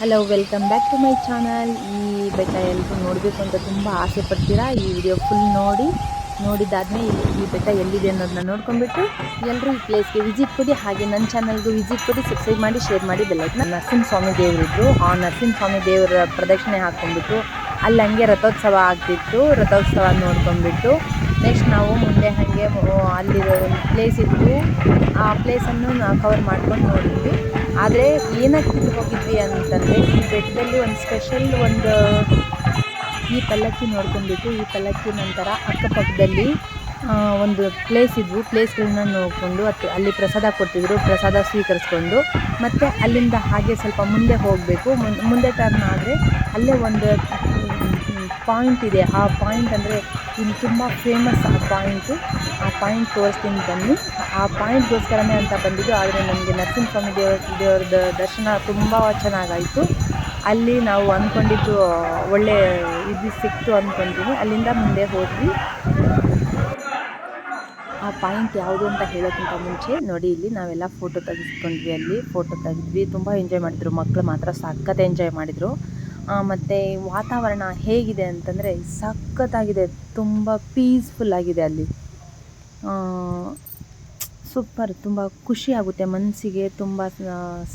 Hello welcome back to my channel ಈ ಬೆಟ್ಟ ಎಲ್ಲರೂ ನೋಡಬೇಕು ಅಂತ ತುಂಬ ಆಸೆ ಪಡ್ತೀರಾ? ಈ ವಿಡಿಯೋ ಫುಲ್ ನೋಡಿ, ನೋಡಿದಾದ್ಮೇಲೆ ಈ ಬೆಟ್ಟ ಎಲ್ಲಿದೆ ಅನ್ನೋದನ್ನ ನೋಡ್ಕೊಂಡ್ಬಿಟ್ಟು ಎಲ್ಲರೂ ಈ ಪ್ಲೇಸ್ಗೆ ವಿಸಿಟ್ ಕೊಡಿ, ಹಾಗೆ ನನ್ನ ಚಾನಲ್ಗೂ ವಿಸಿಟ್ ಕೊಡಿ ಸಬ್ಸ್ಕ್ರೈಬ್ ಮಾಡಿ ಶೇರ್ ಮಾಡಿ ಬೆಲ್ಲೈಕನ್ನ ನರಸಿಂಹ ಸ್ವಾಮಿ ದೇವರಿದ್ರು. ಆ ನರಸಿಂಹ ಸ್ವಾಮಿ ದೇವರ ಪ್ರದಕ್ಷಿಣೆ ಹಾಕ್ಕೊಂಡ್ಬಿಟ್ಟು ಅಲ್ಲಿ ಹಂಗೆ ರಥೋತ್ಸವ ಆಗ್ತಿತ್ತು. ರಥೋತ್ಸವ ನೋಡ್ಕೊಂಡ್ಬಿಟ್ಟು ನೆಕ್ಸ್ಟ್ ನಾವು ಮುಂದೆ ಹಾಗೆ ಅಲ್ಲಿರೋ ಒಂದು ಪ್ಲೇಸ್ ಇತ್ತು ಆ ಪ್ಲೇಸನ್ನು ನಾವು ಕವರ್ ಮಾಡ್ಕೊಂಡು ನೋಡಿದ್ವಿ. ಆದರೆ ಏನಕ್ಕೆ ಹೋಗಿದ್ವಿ ಅಂತಂದರೆ, ಈ ಬೆಟ್ಟದಲ್ಲಿ ಒಂದು ಸ್ಪೆಷಲ್ ಒಂದು ಈ ಪಲ್ಲಕ್ಕಿ ನೋಡ್ಕೊಂಡ್ಬಿಟ್ಟು, ಈ ಪಲ್ಲಕ್ಕಿ ನಂತರ ಅಕ್ಕಪಕ್ಕದಲ್ಲಿ ಒಂದು ಪ್ಲೇಸ್ ಇದ್ವು. ಪ್ಲೇಸ್ಗಳನ್ನ ನೋಡಿಕೊಂಡು ಅದು ಅಲ್ಲಿ ಪ್ರಸಾದ ಕೊಡ್ತಿದ್ರು. ಪ್ರಸಾದ ಸ್ವೀಕರಿಸ್ಕೊಂಡು ಮತ್ತು ಅಲ್ಲಿಂದ ಹಾಗೆ ಸ್ವಲ್ಪ ಮುಂದೆ ಹೋಗಬೇಕು. ಮುಂದೆ ಟರ್ನ್ ಆದರೆ ಅಲ್ಲೇ ಒಂದು ಪಾಯಿಂಟ್ ಇದೆ. ಆ ಪಾಯಿಂಟ್ ಅಂದರೆ ಇಲ್ಲಿ ತುಂಬ ಫೇಮಸ್ ಆ ಪಾಯಿಂಟು ಆ ಪಾಯಿಂಟ್ ತೋರಿಸ್ತೀನಿ ಬನ್ನಿ. ಆ ಪಾಯಿಂಟ್ಗೋಸ್ಕರನೇ ಅಂತ ಬಂದಿದ್ದು, ಆದರೆ ನಮಗೆ ನರಸಿಂಹಸ್ವಾಮಿ ದೇವ ದೇವ್ರದ್ದು ದರ್ಶನ ತುಂಬ ಚೆನ್ನಾಗಾಯಿತು. ಅಲ್ಲಿ ನಾವು ಅಂದ್ಕೊಂಡಿದ್ದು ಒಳ್ಳೆ ಇದು ಸಿಕ್ತು ಅಂದ್ಕೊಂತೀನಿ ಅಲ್ಲಿಂದ ಮುಂದೆ ಹೋದ್ವಿ. ಆ ಪಾಯಿಂಟ್ ಯಾವುದು ಅಂತ ಹೇಳೋಕ್ಕಿಂತ ಮುಂಚೆ, ನೋಡಿ ಇಲ್ಲಿ ನಾವೆಲ್ಲ ಫೋಟೋ ತೆಗೆಸ್ಕೊಂಡ್ವಿ ಅಲ್ಲಿ. ಫೋಟೋ ತೆಗೆದ್ವಿ. ತುಂಬ ಎಂಜಾಯ್ ಮಾಡಿದ್ರು. ಮಕ್ಕಳು ಮಾತ್ರ ಸಖತ್ ಎಂಜಾಯ್ ಮಾಡಿದರು. ಮತ್ತು ವಾತಾವರಣ ಹೇಗಿದೆ ಅಂತಂದರೆ ಸಖತ್ತಾಗಿದೆ ತುಂಬ ಪೀಸ್ಫುಲ್ ಆಗಿದೆ ಅಲ್ಲಿ. ಸೂಪರ್ ತುಂಬ ಖುಷಿ ಆಗುತ್ತೆ ಮನಸ್ಸಿಗೆ ತುಂಬ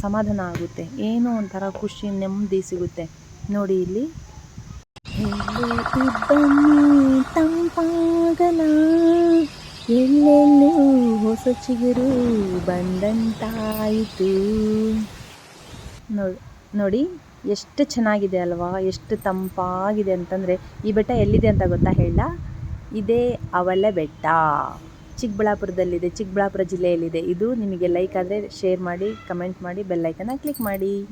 ಸಮಾಧಾನ ಆಗುತ್ತೆ. ಏನೋ ಒಂಥರ ಖುಷಿ ನೆಮ್ಮದಿ ಸಿಗುತ್ತೆ. ನೋಡಿ ಇಲ್ಲಿ. ತಂಪಾಗಲ? ಎಲ್ಲೆಲ್ಲೂ ಹೊಸ ಚಿಗುರು ಬಂದಂತಾಯಿತು. ನೋಡಿ. ಎಷ್ಟು ಚೆನ್ನಾಗಿದೆ ಅಲ್ವಾ? ಎಷ್ಟು ತಂಪಾಗಿದೆ ಅಂತಂದರೆ ಈ ಬೆಟ್ಟ ಎಲ್ಲಿದೆ ಅಂತ ಗೊತ್ತಾ ಹೇಳ? ಇದೇ ಅವಲ ಬೆಟ್ಟ. ಚಿಕ್ಕಬಳ್ಳಾಪುರದಲ್ಲಿದೆ, ಚಿಕ್ಕಬಳ್ಳಾಪುರ ಜಿಲ್ಲೆಯಲ್ಲಿದೆ. ಇದು ನಿಮಗೆ ಲೈಕ್ ಆದರೆ ಶೇರ್ ಮಾಡಿ ಕಮೆಂಟ್ ಮಾಡಿ ಬೆಲ್ಲೈಕನ್ನ ಕ್ಲಿಕ್ ಮಾಡಿ.